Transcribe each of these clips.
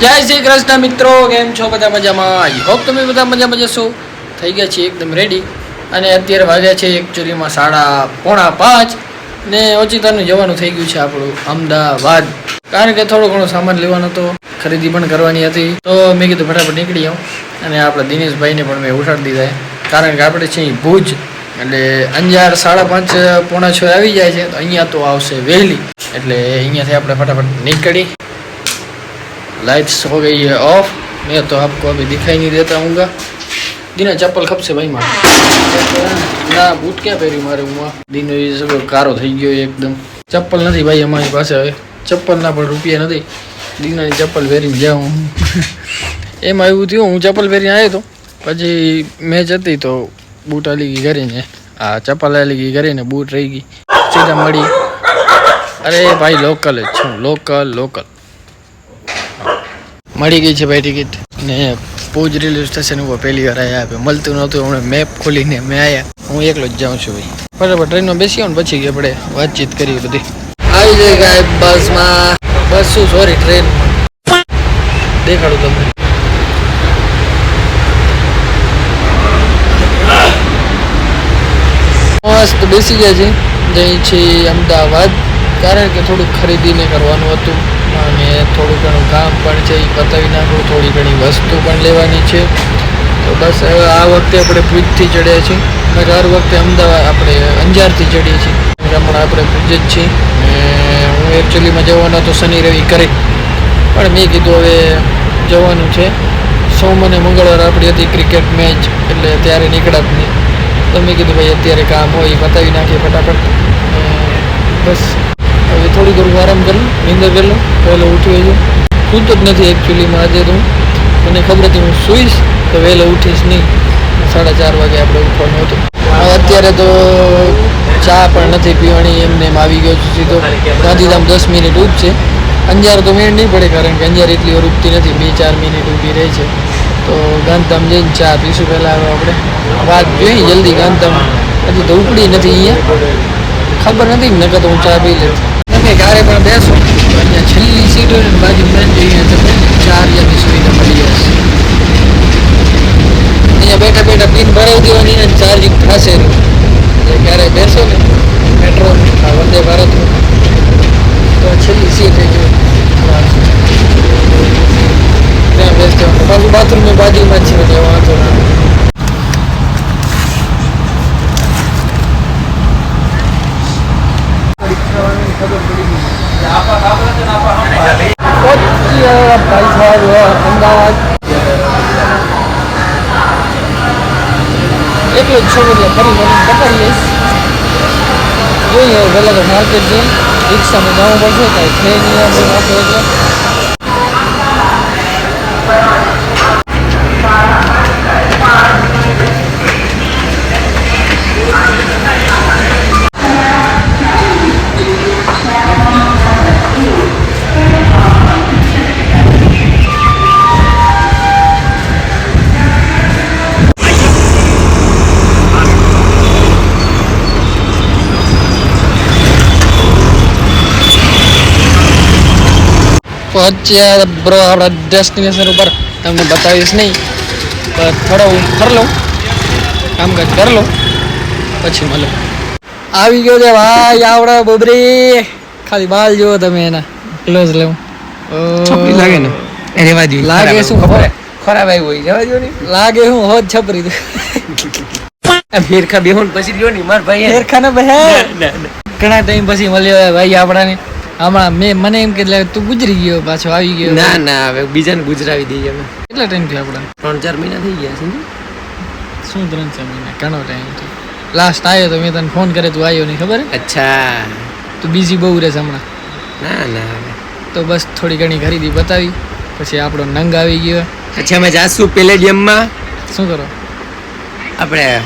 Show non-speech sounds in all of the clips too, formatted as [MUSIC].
જય શ્રી કૃષ્ણ મિત્રો, કેમ છો? બધા મજામાં? આઈ હોપ તમે બધા મજામાં જશો. થઈ ગયા છે એકદમ રેડી અને અત્યારે વાગ્યા છે એકચ્યુઅલીમાં સાડા પોણા પાંચ ને ઓચિતાનું જવાનું થઈ ગયું છે આપણું અમદાવાદ. કારણ કે થોડો ઘણો સામાન લેવાનો હતો, ખરીદી પણ કરવાની હતી. તો મેં કીધું ફટાફટ નીકળી આવું. અને આપણા દિનેશભાઈને પણ મેં ઉઠાડી દીધા કારણ કે આપણે છે ભુજ, એટલે અંજાર સાડા પાંચ, પોણા છ આવી જાય છે. તો અહીંયા તો આવશે વહેલી. એટલે અહીંયાથી આપણે ફટાફટ નીકળી. लाइट्स हो गई है ऑफ़ मैं तो आपको अभी दिखाई नहीं देता हूँ दिना चप्पल कब से भाई मार? ना बूट क्या पहरी मारे दिन कारो थी गए एकदम। चप्पल नहीं भाई अमरी पास हम चप्पल ना रुपया नहीं दीना चप्पल पहरी गया एम आ चप्पल पहरी आए तो पी मैं जती तो बूट आली गई घरे ने आ चप्पल आली गई घरे ने बूट रही गई सीधा मड़ी अरे भाई लोकल है छू लोकल लोकल મળી ગઈ છે ભાઈ ટિકિટ. ને ભુજ રેલવે સ્ટેશન ઉપર પહેલી વાર આવ્યા. આપે મળતું નહોતું, હમણાં મેપ ખોલીને મેં આવ્યા હું એકલો જ જાઉં છું ભાઈ. બરાબર, ટ્રેનમાં બેસી આવું ને પછી આપણે વાતચીત કરીએ બધી. આવી જાય ગાય બસમાં. બસ શું સોરી ટ્રેન દેખાડું તમને. મસ્ત બેસી ગયા છે. જઈ છે અમદાવાદ. કારણ કે થોડુંક ખરીદીને કરવાનું હતું. અને થોડું ઘણું કામ પણ છે, એ પતાવી નાખું, થોડી ઘણી વસ્તુ પણ લેવાની છે. તો બસ હવે આ વખતે આપણે ભુજથી ચડ્યા છીએ. દર વખતે અમદાવાદ આપણે અંજારથી ચડીએ છીએ. હમણાં આપણે ભુજ જ છીએ. હું એકચ્યુઅલીમાં જવાનો હતો શનિ રવિ કરી પણ મેં કીધું હવે જવાનું છે. સોમ અને મંગળવાર આપણી હતી ક્રિકેટ મેચ, એટલે ત્યારે નીકળાત નહીં. તો મેં કીધું ભાઈ અત્યારે કામ હોય એ પતાવી નાખીએ ફટાફટ. બસ. હવે થોડી ઘણું આરામ કરું, નીંદર લઉં, વહેલો ઉઠી છું સૂતો જ નથી એકચ્યુઅલીમાં આજે તો. મને ખબર હતી હું સૂઈશ, તો વહેલો ઉઠીશ નહીં. સાડા ચાર વાગે આપણે ઉઠવાનું હતું. અત્યારે તો ચા પણ નથી પીવાની એમને એમ આવી ગયો છું સીધો. ગાંધીધામ દસ મિનિટ ઉઠશે અંજાર તો મેળ નહીં પડે, કારણ કે અંજાર એટલી વાર ઉપતી નથી, બે ચાર મિનિટ ઊભી રહે છે. તો ગાંધીધામ જઈને ચા પીશું પહેલાં આપણે. વાત જોઈએ જલ્દી ગાંધીધામ. હજી તો ઉપડી નથી અહીંયા. ખબર નથી નકર તો હું ચા પી લેત તમે ક્યારે પણ બેસો અહીંયા છેલ્લી સીટ હોય ને બાજુ મેન જોઈએ તમે ચાર જણની સુવિધા મળી જશે. અહીંયા બેઠા બેઠા પિન ભરાવી દેવાની અને ચાર્જિંગ થશે એટલે ક્યારે બેસો ને મેટ્રો વંદે ભારત તો છેલ્લી સીટ ત્યાં બેસતો પાછું બાથરૂમ બાજુમાં છે વાંધો ના પહોંચી ગયા ભાઈ સાહેબ અમદાવાદ જ છું એટલે ફરી વળી પકડી જોઈએ હવે તો માર્કેટ જઈ રિક્ષામાં જવું પડશે કાંઈ છે નહીં આપણે પહોંચ્યા બ્રો આપણા ડેસ્ટિનેશન ઉપર. તમને બતાવીશ નહીં. થોડો હું ફર લઉં. કામકાજ કરી લઉં. પછી મળે. આવી ગયો છે ભાઈ આવડે બબરી. ખાલી બાલ જુઓ તમે એના. ક્લોઝ લેવું લાગે ને? રેવા દો લાગે શું? ખબર ખરાબ આવ્યું હોય જવા દો ને? લાગે હું હોત છપરી ફેરખા બેહો પછી લ્યો ને માર ભાઈ ફેરખા ને ના. ઘણા ટાઈમ પછી મળ્યો ભાઈ આપણાને. હમણાં મેં મને એમ કે તું ગુજરી ગયો પાછો આવી ગયો. ના ના હવે બીજાને ગુજરાવી દઈએ અમે. કેટલા ટાઈમ થયો આપણે? ત્રણ ચાર મહિના થઈ ગયા છે શું ત્રણ ચાર મહિના? ઘણો ટાઈમ થયો. લાસ્ટ આવ્યો તો મેં તને ફોન કરે તું આવ્યો નહીં ખબર? અચ્છા. તું બીજી બહુ રહેશે હમણાં. ના ના તો બસ થોડી ઘણી ખરીદી બતાવી પછી આપણો નંગ આવી ગયો. પછી અમે જાશું પેલેડિયમમાં. શું કરો? આપણે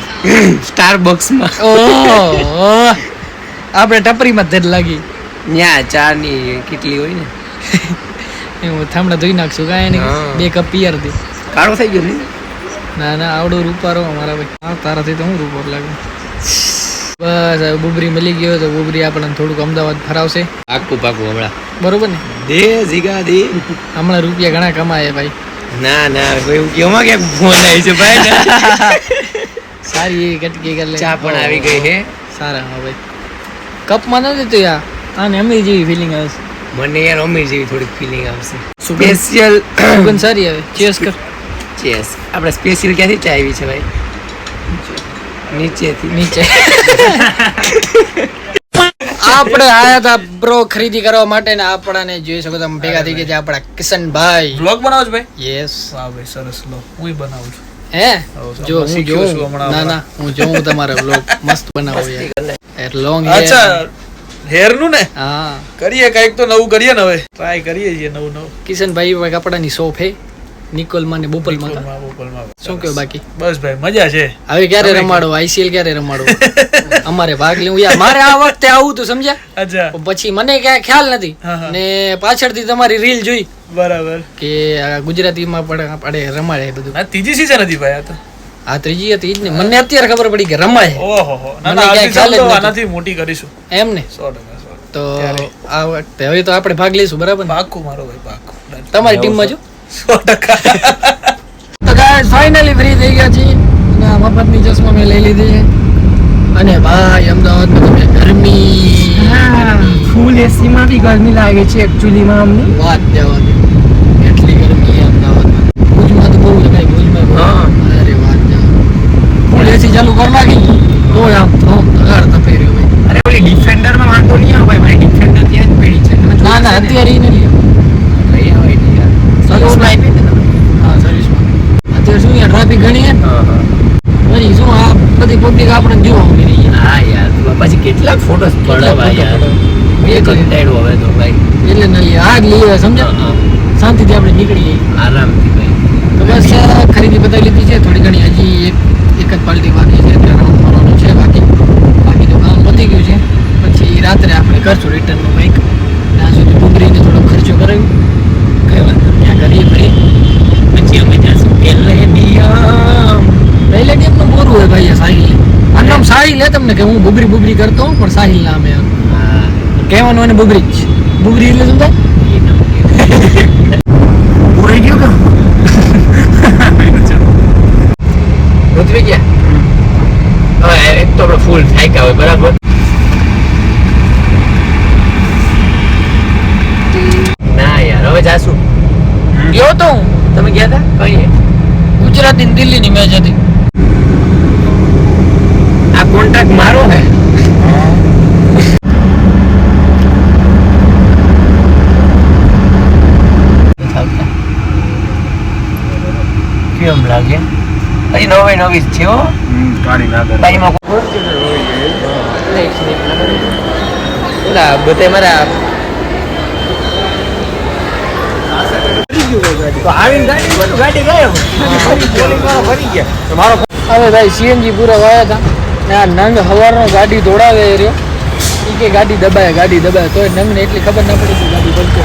સ્ટાર બોક્સમાં ઓહ. આપણે ટપરીમાં જ લાગી. ત્યાં ચારની કેટલી હોય ને? હું થામડા ધોઈ નાખશું કાંઈ નહીં. બે કપ પિયર દે. કાળો થઈ ગયો ને? ના ના આવડો રૂપારો અમારા ભાઈ. હા તારાથી તો હું રૂપારો લાગે. બસ હવે બુબરી મળી ગયો તો બુબરી આપણને થોડુંક અમદાવાદ ફરાવશે. પાકું પાકું હમણાં. બરોબર ને? દે જીગા દે. હમણાં રૂપિયા ઘણા કમાય ભાઈ. ના ના કોઈ કેમાં ક્યાંક ફોન આવી છે ભાઈ. સારી એવી કટકી કરી લે. ચા પણ આવી ગઈ હે સારા હા ભાઈ. કપમાં નથી તો યાર આને અમીર જેવી ફિલિંગ આવશે મને યાર અમીર જેવી થોડીક ફિલિંગ આવશે. સ્પેશિયલ સુગંધ સારી આવે. ચેસ કર. ચેસ આપણે સ્પેશિયલ ક્યાંથી ચા આવી છે ભાઈ? નીચેથી. નીચે. [LAUGHS] આપણે આયા હતા બ્રો ખરીદી કરવા માટે ને આપણાને જોઈ શકો તમે ભેગા થઈ ગયા છે આપણા કિશનભાઈ. બ્લોગ બનાવો છો ભાઈ? યસ વાહ ભાઈ સરસ લો હું બનાવું છું. હે? જો હું જોઉં. ના ના હું જોઉં તમારા બ્લોગ મસ્ત બનાવો યાર. [LAUGHS] લોંગ અચ્છા. હેરનું? હા. કરીએ કંઈક તો નવું કરીએ ને હવે. ટ્રાય કરીએ છીએ નવું નવું. કિશનભાઈ ભાઈ કપડાની શોપ હે નિકોલમાં ને બોપલમાં. શું કહ્યું બાકી? બસ ભાઈ મજા છે. હવે ક્યારે રમાડો? આઈસીએલ ક્યારે રમાડો? [LAUGHS] અમારે ભાગ લેવું યાર મારે આ વખતે આવું તું સમજ્યા? અચ્છા. પછી મને ક્યાંય ખ્યાલ નથી. ને પાછળથી તમારી રીલ જોઈ બરાબર. કે આ ગુજરાતીમાં પણ આપણે રમાડે બધું. ત્રીજી સીઝન હતી ભાઈ આ તો. આ ત્રીજી હતી જ ને મને અત્યારે ખબર પડી કે રમાય. ઓહો મને ક્યાંય ખ્યાલ જ season તો નથી. આનાથી મોટી કરીશું. એમ ને. તો આ વખતે હવે તો આપણે ભાગ લઈશું બરાબર ને? મારો ભાઈ પાક્કું. તમારી ટીમમાં જો સો ટકા. તો ગાય ફાઇનલી ફ્રી થઈ ગયા છીએ. અને આ મફતની ચશ્મા મેં લઈ લીધી છે. અને ભાઈ અમદાવાદમાં તમે ગરમી. ફૂલ એસીમાં બી ગરમી લાગે છે એકચ્યુઅલીમાં અમને વાત જવા દે એટલી ગરમી છે અમદાવાદમાં ભુજમાં તો બહુ છે ભાઈ ભુજમાં બહુ. હા. અરે વાત જવા ફૂલ એસી ચાલુ કરી નાખી. તો આમ તો તગાર તપે રહ્યો ભાઈ અરે ઓલી ડિફેન્ડરમાં વાંધો નહીં આવે ભાઈ. મારી ડિફેન્ડર ત્યાં જ પડી છે. ના ના અત્યારે નહીં ને? લઈ આવો યાર. સર્વિસમાં આપી તમે. હા સર્વિસમાં અત્યારે શું યાર ટ્રાફિક ઘણી હે. ને પછી શું આ બધી પબ્લિક આપણે જોવા મળી રહી હા યાર. પછી કેટલાક ફોટોસ પડાવા યાર. પડાવા. એ કંટાળ્યું હવે તો ભાઈ. એટલે ના લઈએ આગ લઈએ હા. શાંતિથી આપણે નીકળી જઈએ આરામથી ભાઈ. તો બસ ખરીદી બતાવી લીધી છે. થોડી ઘણી હજી એક એક જ પાર્ટી બાકી છે મારવાનું છે, બાકી બાકી તો કામ પતી ગયું છે. પછી રાત્રે આપણે કરશું રિટર્નનું કંઈક. ત્યાં સુધી ડુંગળીને થોડો ખર્ચો કરાવ્યો. કઈ વાંધો. ત્યાં કરીએ ફરી. પછી અમે જાશું પેલેડિયમ. પહેલેડિયમનું બોરું હોય ભાઈ સાહિલ. આ નામ સાહિલ હે તમને કે હું બુબરી બુબરી કરતો પણ સાહિલ નામ હે, કહેવાનું એને બુબરી જ. બુબરી એટલે શું થાય એ નામ પૂરાઈ ગયું કામ ઉતરી ગયા? હવે એક તો આપણે ફૂલ થાક્યા હોય બરાબર? ના યાર હવે જાશું. ગયો તો હું. તમે ગયા હતા કઈ ગુજરાતી ને દિલ્હીની મેચ હતી. આ કોન્ટ્રાક્ટ મારો હે. કેમ લાગે? હજી નવે નવી છે હો. ના ઓલા બધા મારા ગાડી હવે ભાઈ સીએનજી પૂરા વાયા હતા ને આ નંગ હવારનો ગાડી દોડાવે રહ્યો. એ કે ગાડી દબાય ગાડી દબાય. તોય નંગને એટલી ખબર ના પડી કે ગાડી બનશે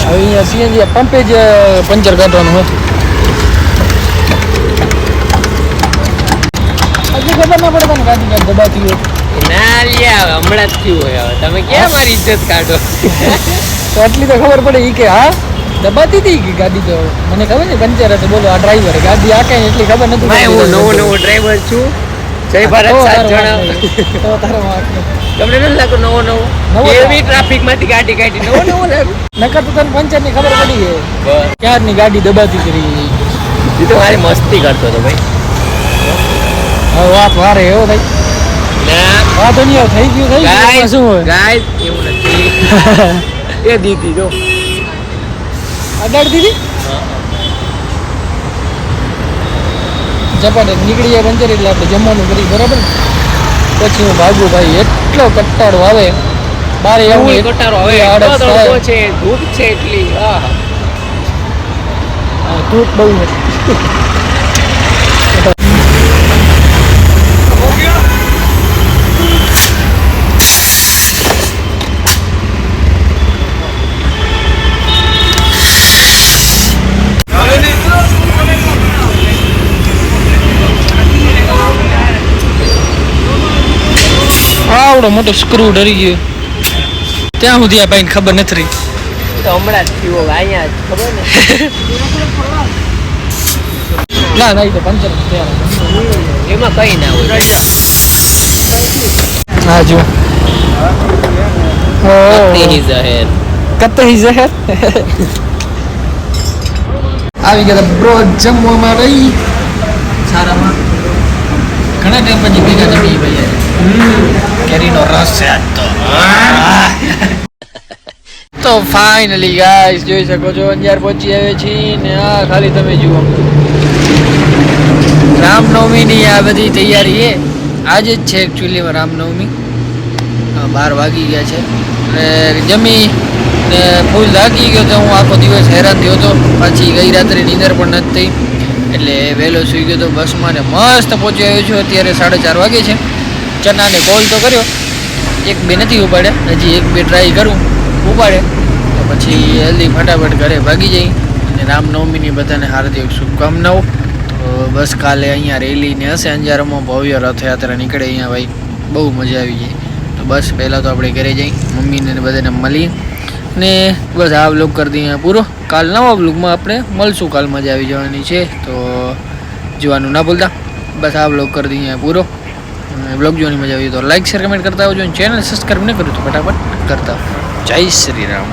હવે અહીંયા સીએનજી પંપે જ પંચર કાઢવાનું હોય હજી ખબર ના પડે તને ગાડી ક્યાંક દબાતી હોય. ના લ્યા હમણાં જ થયું હોય હવે. તમે ક્યાં મારી ઇજ્જત કાઢો? તો એટલી તો ખબર પડે ઈ કે હા દબાતી હતી કે ગાડી તો મને ખબર ને પંચર હતો. બોલો આ ડ્રાઈવર ગાડી આ કઈ એટલી ખબર નથી ભાઈ હું નવો નવો ડ્રાઈવર છું. જય ભારત સાત જણા. તો તારો વાંક તમને નથી લાગતો નવો નવો? એવી ટ્રાફિકમાંથી ગાડી કાઢી. નવો નવો લાગુ. નકર તો તને પંચરની ખબર પડી છે. ક્યારની ગાડી દબાતી કરી? એ તો મારી મસ્તી કરતો હતો ભાઈ. વાત વારે એવો થઈ. ના વાંધો નહીં થઈ ગયું થઈ ગયું. શું હોય? ગાય એવું નથી. [LAUGHS] એ દીધી જો. અડાડ દીધી ઝપાટે નીકળી જાય પંચર એટલે આપણે જમવાનું કરી બરાબર પછી હું ભાગું ભાઈ એટલો કટ્ટાળો આવે. બારે આવું ફૂલ આવે. છે ધૂપ છે એટલી. હા, ધૂપ બહુ છે. આવડો મોટો સ્ક્રૂ ડરી ગયો. ત્યાં સુધી આ ભાઈને ખબર નથી રહી. તો હમણાં જ થયો અહીંયા જ ખબર ને? [LAUGHS] ના ના તો પંચર એમાં કઈ ના હોય. હા જો તેની જહેર આવી ગયા બ્રો જમવામાં રહી. સારામાં. ઘણા ટાઈમ પછી ભેગા જમી ભાઈ કેરીનો રસ છે આજ તો તો ફાઇનલી ગાઈસ જોઈ શકો છો અંજાર પહોંચી આવે છીએ ને આ ખાલી તમે જુઓ. રામનવમીની આ બધી તૈયારી એ આજે જ છે એકચ્યુઅલીમાં રામનવમી. બાર વાગી ગયા છે. અને જમી ને ફૂલ થાકી ગયો તો હું આખો દિવસ હેરાન થયો હતો પાછી ગઈ રાત્રે નીંદર પણ નથી થઈ. એટલે વહેલો સૂઈ ગયો તો બસમાં ને મસ્ત પહોંચી આવ્યો છું. અત્યારે સાડા ચાર વાગે છે. ચનાને કોલ તો કર્યો. એક બે નથી ઉપાડે હજી એક બે ટ્રાય કરું. ઉપાડે. તો પછી જલ્દી ફટાફટ ઘરે ભાગી જઈ અને રામનવમીની બધાને હાર્દિક શુભકામનાઓ. તો બસ કાલે અહીંયા રેલીને હશે અંજારમાં. ભવ્ય રથયાત્રા નીકળે અહીંયા ભાઈ. બહુ મજા આવી જાય. તો બસ પહેલાં તો આપણે ઘરે જઈ, મમ્મીને બધાને મળી ને બસ આ બ્લોગ કરી દઈએ પૂરો. કાલ નવા બ્લોગમાં આપણે મળશું. કાલ મજા આવી જવાની છે. તો જોવાનું ના ભૂલતા. બસ આ બ્લોગ કરી દઈએ પૂરો. બ્લોગ જોવાની મજા આવી તો લાઈક શેર કમેન્ટ કરતા આવજો ચેનલ સબસ્ક્રાઈબ ન કર્યું તો ફટાફટ કરતા. જય શ્રી રામ